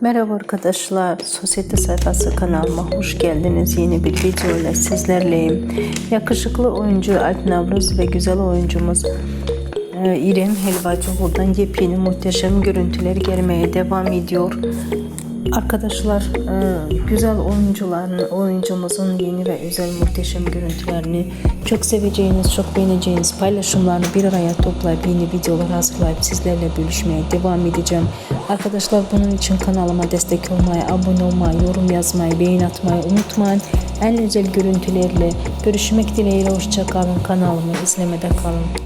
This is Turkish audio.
Merhaba arkadaşlar, Sosyete Sayfası kanalıma hoş geldiniz. Yeni bir video ile sizlerleyim. Yakışıklı oyuncu Alp Navruz ve güzel oyuncumuz e, İrem Helvacı buradan yepyeni muhteşem görüntüleri gelmeye devam ediyor. Arkadaşlar güzel oyuncuların, oyuncumuzun yeni ve özel muhteşem görüntülerini çok seveceğiniz, çok beğeneceğiniz paylaşımlarını bir araya toplayıp yeni videolar hazırlayıp sizlerle bölüşmeye devam edeceğim. Arkadaşlar bunun için kanalıma destek olmayı, abone olmayı, yorum yazmayı, beğen atmayı unutmayın. En özel görüntülerle görüşmek dileğiyle hoşça kalın. Kanalımı izlemede kalın.